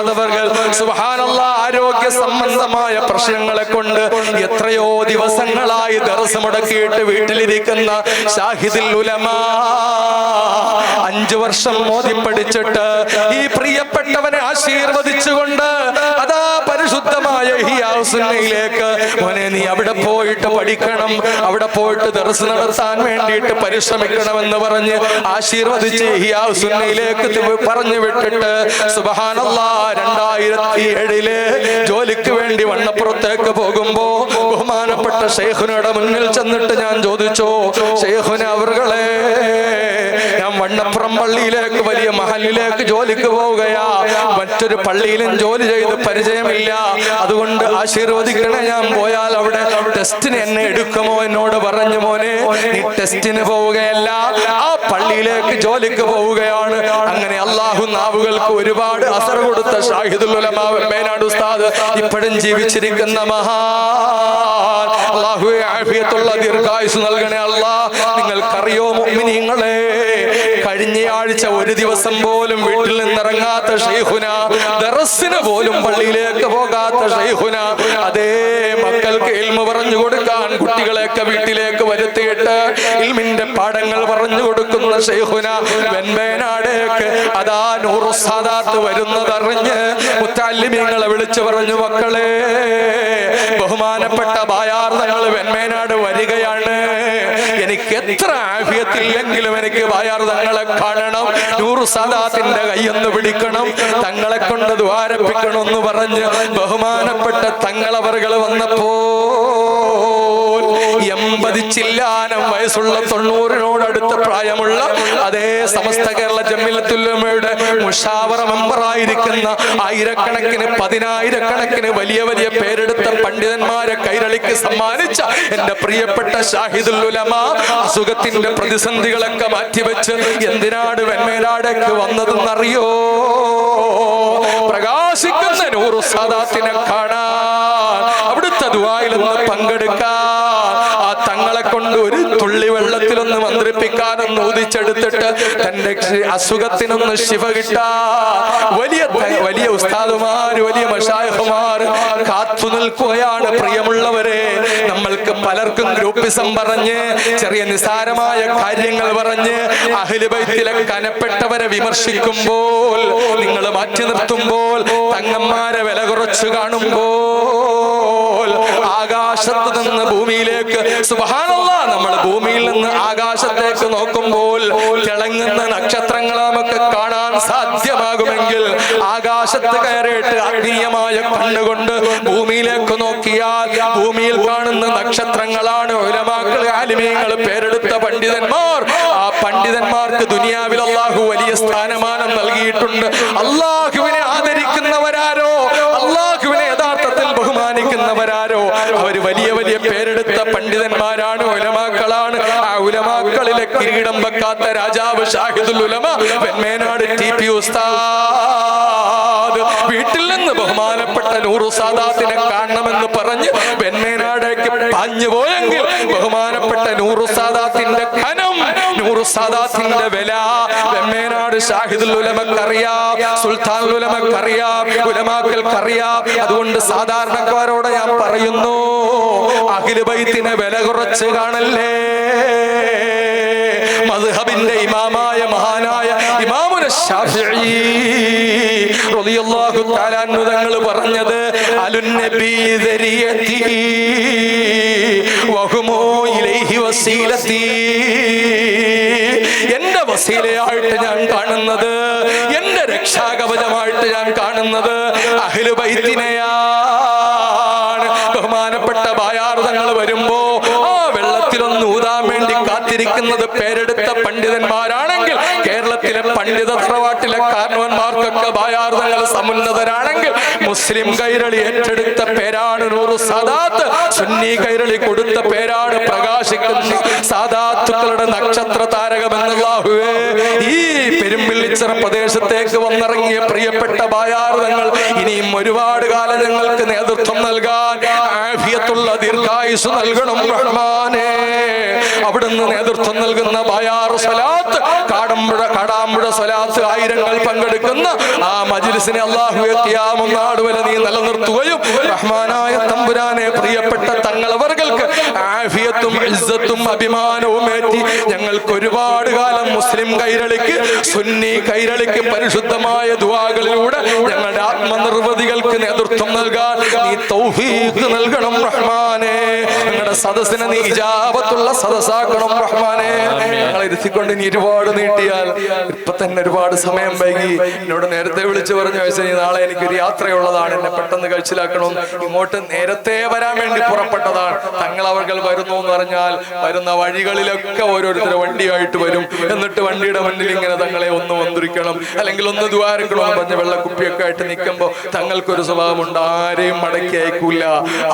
P സുഹാനുള്ള ആരോഗ്യ സംബന്ധമായ പ്രശ്നങ്ങളെ കൊണ്ട് എത്രയോ ദിവസങ്ങളായി ദർശമുടക്കിയിട്ട് വീട്ടിലിരിക്കുന്ന ഷാഹിദിൽ ഉലമാ. അഞ്ചു വർഷം മോദി പഠിച്ചിട്ട് ഈ പ്രിയപ്പെട്ടവനെ ആശീർവദിച്ചുകൊണ്ട് ഹൗസിലേക്ക് മോനെ നീ അവിടെ പോയിട്ട് പഠിക്കണം. അവിടെ പോയിട്ട് ദർസ് നടത്താൻ വേണ്ടിയിട്ട് പരിശ്രമിക്കണമെന്ന് പറഞ്ഞ് ആശീർവദിച്ച് ഹിയാസുന്നയിലേക്ക് പറഞ്ഞു വിട്ടിട്ട് രണ്ടായിരത്തി ഏഴിൽ ജോലിക്ക് വേണ്ടി വണ്ണപ്പുറത്തേക്ക് പോകുമ്പോ ബഹുമാനപ്പെട്ട ഷെയ്ഖുനയുടെ മുന്നിൽ ചെന്നിട്ട് ഞാൻ ചോദിച്ചോ ഷെയ്ഖുന അവർകളെ വണ്ണപ്പുറം പള്ളിയിലേക്ക് വലിയ മഹലിലേക്ക് ജോലിക്ക് പോവുകയാ. മറ്റൊരു പള്ളിയിലും ജോലി ചെയ്ത് പരിചയമില്ല. അതുകൊണ്ട് ആശീർവദിക്കണേ ഞാൻ പോയാൽ അവിടെ ടെസ്റ്റിന് എന്നെ എടുക്കുമോ എന്നോട് പറഞ്ഞു മോനെ. നീ ടെസ്റ്റിന് പോവുകയല്ല ആ പള്ളിയിലേക്ക് ജോലിക്ക് പോവുകയാണ്. അങ്ങനെ അള്ളാഹു നാവുകൾക്ക് ഒരുപാട് അസർ കൊടുത്ത ഷാഹിദുൽ ഉലമാ മേനാട് ഉസ്താദ് ഇപ്പോഴും ജീവിച്ചിരിക്കുന്ന മഹാ അള്ളാഹുവെ ആഫിയത്തുള്ള ദീർഘായുസ് നൽകണേ അല്ലാ നിങ്ങൾക്കറിയോ മുഅ്മിനീങ്ങളെ? കഴിഞ്ഞ ആഴ്ച ഒരു ദിവസം പോലും വീട്ടിൽ നിന്നിറങ്ങാത്ത ഷെയ്ഹുന ദറസിന് പോലും പള്ളിയിലേക്ക് പോകാത്ത ഷെയ്ഹുന അതേ മക്കൾക്ക് ഇൽമ പറഞ്ഞു കൊടുക്കാൻ കുട്ടികളെയൊക്കെ വീട്ടിലേക്ക് വരുത്തിയിട്ട് ഇൽമിന്റെ പാഠങ്ങൾ പറഞ്ഞു കൊടുക്കുന്ന ഷെയ്ഹുന വെൺവേനാടേക്ക് അതാ നൂറു സാദാത്ത് വരുന്നതറിഞ്ഞ് മുത്താലിമീങ്ങളെ വിളിച്ചു പറഞ്ഞു മക്കളെ. ബഹുമാനപ്പെട്ട ബായാർദങ്ങൾ വെൺമേനാട് വരികയാണ്. എനിക്ക് എത്ര ആഫിയത്തില്ലെങ്കിലും എനിക്ക് ബായാർദങ്ങളെ കാണണം. നൂറു സദാത്തിന്റെ കൈയൊന്ന് പിടിക്കണം. തങ്ങളെ കൊണ്ട് ദ്വാരപ്പിക്കണം എന്ന് പറഞ്ഞ് ബഹുമാനപ്പെട്ട തങ്ങളവറുകൾ വന്നപ്പോ എൺപത് ചില്ലാനം വയസ്സുള്ള തൊണ്ണൂറിനോട് അടുത്ത പ്രായമുള്ള അതേ സമസ്ത കേരള ജമ്മിലത്തുല്ലമയുടെ മുഷാവറ മെമ്പറായിരിക്കുന്ന ആയിരക്കണക്കിന് പതിനായിരക്കണക്കിന് വലിയ വലിയ പേരെടുത്ത പണ്ഡിതന്മാരെ കൈരളിക്ക് സമ്മാനിച്ച എന്റെ പ്രിയപ്പെട്ട ഷാഹിദുൽ ഉലമ അസുഖത്തിന്റെ പ്രതിസന്ധികളൊക്കെ മാറ്റിവെച്ച് എന്തിനാട് വെൺമേലാടേക്ക് വന്നതെന്നറിയോ? പ്രകാശിക്കുന്ന നൂറു സാദാത്തിനെ കാണാൻ അവിടുത്തെ ദുവായിലൊന്ന് പങ്കെടുക്കാൻ തങ്ങളെ കൊണ്ട് ഒരു തുള്ളി വെള്ളത്തിലൊന്ന് മന്ത്രിപ്പിക്കാനൊന്ന് ഊതിച്ചെടുത്തിട്ട് തന്റെ അസുഖത്തിനൊന്ന് ശിവ കിട്ടാ. വലിയ വലിയ ഉസ്താദുമാര് വലിയ മഷായഹുമാർ കാത്തു നിൽക്കുകയാണ് പ്രിയമുള്ളവരെ. നമ്മൾക്ക് പലർക്കും ഗ്രൂപ്പിസം പറഞ്ഞ് ചെറിയ നിസാരമായ കാര്യങ്ങൾ പറഞ്ഞ് അഹിലുബൈത്തിലെ കനപ്പെട്ടവരെ വിമർശിക്കുമ്പോൾ നിങ്ങൾ മാറ്റി നിർത്തുമ്പോൾ തങ്ങന്മാരെ വില കുറച്ച് കാണുമ്പോൾ ആകാശത്ത് നിന്ന് ഭൂമിയിലേക്ക് സുബഹാനല്ലാ നമ്മൾ ഭൂമിയിൽ നിന്ന് ആകാശത്തേക്ക് നോക്കുമ്പോൾ തിളങ്ങുന്ന നക്ഷത്രങ്ങളെ നമുക്ക് കാണാൻ സാധ്യമാകുമെങ്കിൽ ആകാശത്ത് കയറിയിട്ട് ആത്മീയമായ കണ്ണുകൊണ്ട് ഭൂമിയിലേക്ക് നോക്കിയാൽ ഭൂമിയിൽ കാണുന്ന നക്ഷത്രങ്ങളാണ് ഉലമാക്കൾ ആലിമീങ്ങൾ പേരെടുത്ത പണ്ഡിതന്മാർ. ആ പണ്ഡിതന്മാർക്ക് ദുനിയാവിൽ അള്ളാഹു വലിയ സ്ഥാനമാനം നൽകിയിട്ടുണ്ട്. അള്ളാഹുവിനെ ആദരിക്കുന്നവരാരോ അള്ളാഹുവിനെ യഥാർത്ഥത്തിൽ ബഹുമാനിക്കുന്നവരാരോ? അവർ വലിയ വലിയ പേരെടുത്ത പണ്ഡിതന്മാരാണ് ഉലമാക്കളാണ്. ആ ഉലമാക്കളിലെ കിരീടം വെക്കാത്ത രാജാവ് ഷാഹിദുൽ ഉലമ വെൺമേനാട് ടി പി ഉസ്താദ്. വീട്ടിൽ നിന്ന് ബഹുമാനപ്പെട്ട നൂറു സാദാത്തിനെ കാണണമെന്ന് പറഞ്ഞ് വെൺമേനാടേക്ക് പാഞ്ഞു പോയെങ്കിൽ ബഹുമാനപ്പെട്ട നൂറു സാദാത്തിന്റെ ഖനം നൂറു സാദാത്തിന്റെ വില വെമ്മേനാട് ഷാഹിദുൽ ഉലമക്കറിയാം സുൽത്താൻ ഉലമക്കറിയാം ഉലമാക്കൾക്കറിയാം അതുകൊണ്ട് സാധാരണക്കാരോട് ഞാൻ പറയുന്നു അഖില ബൈത്തിനെ വില കുറച്ച് കാണല്ലേ? മദ്ഹബിന്റെ ഇമാമായ മഹാനായ ഇമാമുന തങ്ങൾ പറഞ്ഞത് എന്റെ വസീലയായിട്ട് ഞാൻ കാണുന്നത് എന്റെ രക്ഷാകവചമായിട്ട് ഞാൻ കാണുന്നത് അഹ്ലു ബൈത്തിനെയാണ്. ബഹുമാനപ്പെട്ട ബായാർദങ്ങൾ വരുമ്പോ ആ വെള്ളത്തിലൊന്ന് ഊതാൻ കാത്തിരിക്കുന്നത് പേരെടുത്ത പണ്ഡിതന്മാരാണെങ്കിൽ കേരളത്തിലെ പണ്ഡിത തറവാട്ടിലെ കാരണവന്മാർക്കൊക്കെ ബായാർദങ്ങൾ സമുന്നതരാണെങ്കിൽ മുസ്ലിം കൈരളി ഏറ്റെടുത്ത പേരാണ് നൂറു സദാത്ത് സുന്നി കൈരളി കൊടുത്ത പേരാണ് പ്രകാശിക്കുന്ന സാദാത്തുക്കളുടെ നക്ഷത്ര താരകമെന്നുള്ളാഹുവേ ഈ പെരുമ്പിള്ളിച്ചിറ പ്രദേശത്തേക്ക് വന്നിറങ്ങിയ പ്രിയപ്പെട്ട ബായാർദങ്ങൾ ഇനിയും ഒരുപാട് കാലം ഞങ്ങൾക്ക് നേതൃത്വം നൽകാൻ ആഫിയത്തുള്ള ദീർഘായുസ് നൽകണം റഹ്മാനേ. അവിടുന്ന് നേതൃത്വം നൽകുന്ന ബായാർ കാട കാടമ്പുഴ കാടാമ്പുഴ സ്വലാത്ത് ആയിരങ്ങൾ പങ്കെടുക്കുന്ന ആ മജിലിസിനെ അള്ളാഹുവെ ഖിയാമനാട് വരെ നീ നിലനിർത്തുകയും റഹ്മാനായ തമ്പുരാനെ പ്രിയപ്പെട്ട തങ്ങളവർക്ക് ആഫിയത്തും ഇസ്സത്തും അഭിമാനവും ഏറ്റി ഞങ്ങൾക്ക് ഒരുപാട് കാലം മുസ്ലിം കൈരളിക്ക് സുന്നി കൈരളിക്ക് പരിശുദ്ധമായ ദുവാകളിലൂടെ ഞങ്ങളുടെ ആത്മനിർവൃതികൾക്ക് നേതൃത്വം നൽകാൻ നീ തൗഫീഖ് നൽകണം റഹ്മാനെ. ഞങ്ങളുടെ സദസ്സിനെ നീ ഇജാപത്തുള്ള സദസ്സാക്കണം റഹ്മാനെ. ഞങ്ങളെ ഇരുത്തിക്കൊണ്ട് നീ ഒരുപാട് നീട്ടിയാൽ ഇപ്പൊ തന്നെ ഒരുപാട് സമയം വൈകി. എന്നോട് നേരത്തെ വിളിച്ചു പറഞ്ഞു വെച്ചാൽ നാളെ എനിക്കൊരു യാത്രയുള്ളതാണ്. എന്നെ പെട്ടെന്ന് കഴിച്ചിലാക്കണം. ഇങ്ങോട്ട് നേരത്തെ വരാൻ വേണ്ടി പുറപ്പെട്ടതാണ്. തങ്ങൾ അവർകൾ വരുന്നു എന്ന് പറഞ്ഞാൽ വരുന്ന വഴികളിലൊക്കെ ഓരോരുത്തർ വണ്ടിയായിട്ട് വരും. എന്നിട്ട് വണ്ടിയുടെ മുന്നിൽ ഇങ്ങനെ തങ്ങളെ ഒന്ന് വന്നിരിക്കണം അല്ലെങ്കിൽ ഒന്ന് ദ്വാരങ്ങളോ എന്ന് പറഞ്ഞ വെള്ളക്കുപ്പിയൊക്കെ ആയിട്ട് നിൽക്കുമ്പോൾ തങ്ങൾക്കൊരു സ്വഭാവമുണ്ട്. ആരെയും മടക്കി അയക്കൂല.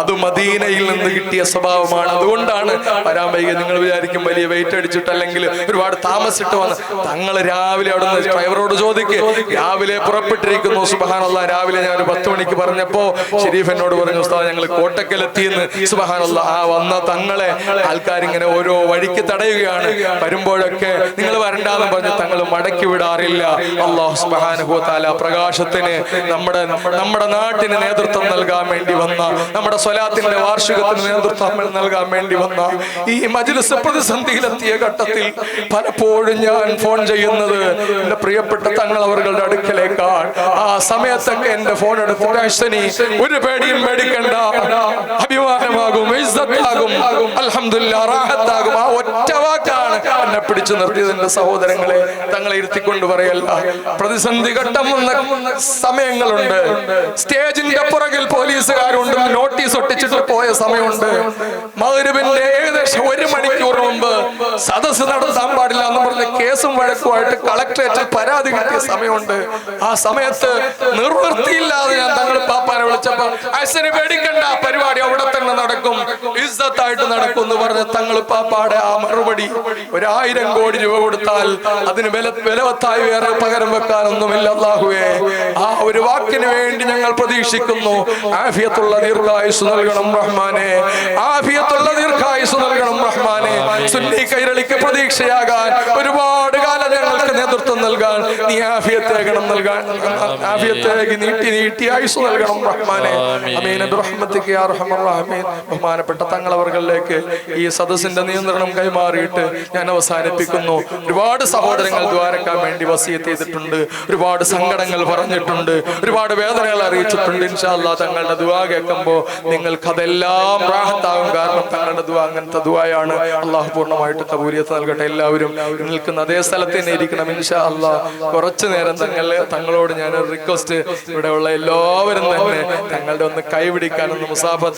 അത് മദീനയിൽ നിന്ന് കിട്ടിയ സ്വഭാവമാണ്. അതുകൊണ്ടാണ് വരാൻ വൈകി. നിങ്ങൾ വിചാരിക്കും വലിയ വെയിറ്റ് അടിച്ചിട്ട് അല്ലെങ്കിൽ ഒരുപാട് താമസിച്ചിട്ട് വന്ന് തങ്ങൾ രാവിലെ അവിടെ നിന്ന് ഡ്രൈവറോട് ചോദിക്ക് രാവിലെ പുറപ്പെട്ടിരിക്കുന്നു സുബഹാനല്ല രാവിലെ ഞാൻ ഒരു പത്ത് മണിക്ക് പറഞ്ഞപ്പോ ഷെരീഫ് എന്നോട് പറഞ്ഞു ഉസ്താദ് ഞങ്ങൾ കോട്ടക്കലെത്തിയെന്ന് സുബഹാനല്ല ആ വന്ന തങ്ങളെ ആൾക്കാരിങ്ങനെ ഓരോ വഴിക്ക് തടയുകയാണ്. വരുമ്പോഴൊക്കെ നിങ്ങൾ വരണ്ടാന്ന് പറഞ്ഞു തങ്ങൾ മടക്കി വിടാറില്ല. അള്ളാഹു സുബാനുഭവത്താല പ്രകാശത്തിന് നമ്മുടെ നമ്മുടെ നാട്ടിന് നേതൃത്വം നൽകാൻ വേണ്ടി വന്ന നമ്മുടെ സ്വലാത്തിന്റെ വാർഷികത്തിന് നേതൃത്വം നൽകാൻ വേണ്ടി വന്ന ഈ മജ്ലിസ് പ്രതിസന്ധിയിലെത്തിയ ഘട്ടത്തിൽ പലപ്പോഴും ഞാൻ ഫോൺ ചെയ്യുന്നത്. എന്റെ പ്രിയപ്പെട്ട തങ്ങൾ അവരുടെ അടുക്കലേക്കാൾ ആ സമയത്തൊക്കെ എന്റെ ഫോൺ എടുത്തിട്ട് അശ്വനി ഒരു പേടിയും പേടിക്കണ്ട. അഭിമാനമാകും ഇസ്സത്താകും ആ ഒറ്റ വാക്കാണ് എന്നെ പിടിച്ചു നിർത്തിയത്. എന്റെ സഹോദരങ്ങളെ തങ്ങളെ ഇരുത്തിക്കൊണ്ട് പറയല്ല. പ്രതിസന്ധി ഘട്ടം വന്ന സമയങ്ങളുണ്ട്. സ്റ്റേജിന്റെ പുറകിൽ പോലീസുകാരുണ്ട്. നോട്ടീസ് ഒട്ടിച്ചിട്ട് പോയ സമയമുണ്ട്. സദസ് നടത്താൻ പാടില്ല എന്ന് പറഞ്ഞ് കേസും വഴക്കുമായിട്ട് കളക്ടറേറ്റിൽ പരാതി കിട്ടിയ സമയമുണ്ട്. ആ സമയത്ത് നിർവൃത്തിയില്ലാതെ ഞാൻ തങ്ങൾ വിളിച്ചപ്പോ അച്ഛന് പേടിക്കണ്ട പരിപാടി അവിടെ തന്നെ നടക്കും. ഇസ്സത്തായിട്ട് നടക്കും എന്ന് പറഞ്ഞ തങ്ങൾ പാപ്പാടെ ആ മറുപടി ഒരായിരം കോടി രൂപ കൊടുത്താൽ അതിന് വില വിലവത്തായി വേറെ പകരം വെക്കാനൊന്നുമില്ല അള്ളാഹുവേ ആ ഒരു വാക്കിന് വേണ്ടി ഞങ്ങൾ പ്രതീക്ഷിക്കുന്നു. ആഫിയത്തുള്ള ദീർഘായുസ് നൽകണം റഹ്മാനെ. ആഫിയത്തുള്ള ദീർഘായുസ് നൽകണം റഹ്മാനെ. സുന്നി കൈരളിക്ക് പ്രതീക്ഷയാകാൻ ഒരുപാട് കാലം ഞങ്ങൾക്ക് നേതൃത്വം നൽകാൻ നീ ആഫിയത്തേകണം നൽകാൻ ആഫിയത്തേക്ക് നീട്ടി നീട്ടി ആയുസ് നൽകണം റഹ്മാനെ. അമീൻ. റഹ്മത്തിക്ക് യാ റഹ്മർ ബഹുമാനപ്പെട്ട തങ്ങളവർകളിലേക്ക് ഈ സദസ്സിന്റെ നിയന്ത്രണം കൈമാറിയിട്ട് ഞാൻ അവസാനിപ്പിക്കുന്നു. ഒരുപാട് സഹോദരങ്ങൾ ദ്വാരക്കാൻ വേണ്ടി വസീത്ത് ചെയ്തിട്ടുണ്ട്. ഒരുപാട് സങ്കടങ്ങൾ പറഞ്ഞിട്ടുണ്ട്. ഒരുപാട് വേദനകൾ അറിയിച്ചിട്ടുണ്ട്. ഇൻഷാല്ല തങ്ങളുടെ ദുവാ കേൾക്കുമ്പോൾ നിങ്ങൾക്ക് അതെല്ലാം പ്രാഹത്താകും കാരണം തങ്ങളുടെ ദുവാ അങ്ങനത്തെ ദുവായാണ് അള്ളാഹു പൂർണമായിട്ട് കബൂലിയത്ത് നൽകട്ടെ എല്ലാവരും. നിൽക്കുന്ന അതേ സ്ഥലത്ത് തന്നെ ഇരിക്കണം ഇൻഷാ അല്ലാ കുറച്ചു നേരം തങ്ങളെ തങ്ങളോട് ഞാൻ റിക്വസ്റ്റ് ഇവിടെയുള്ള എല്ലാവരും തന്നെ തങ്ങളുടെ ഒന്ന് കൈപിടിക്കാൻ ഒന്ന് മുസാഫത്ത്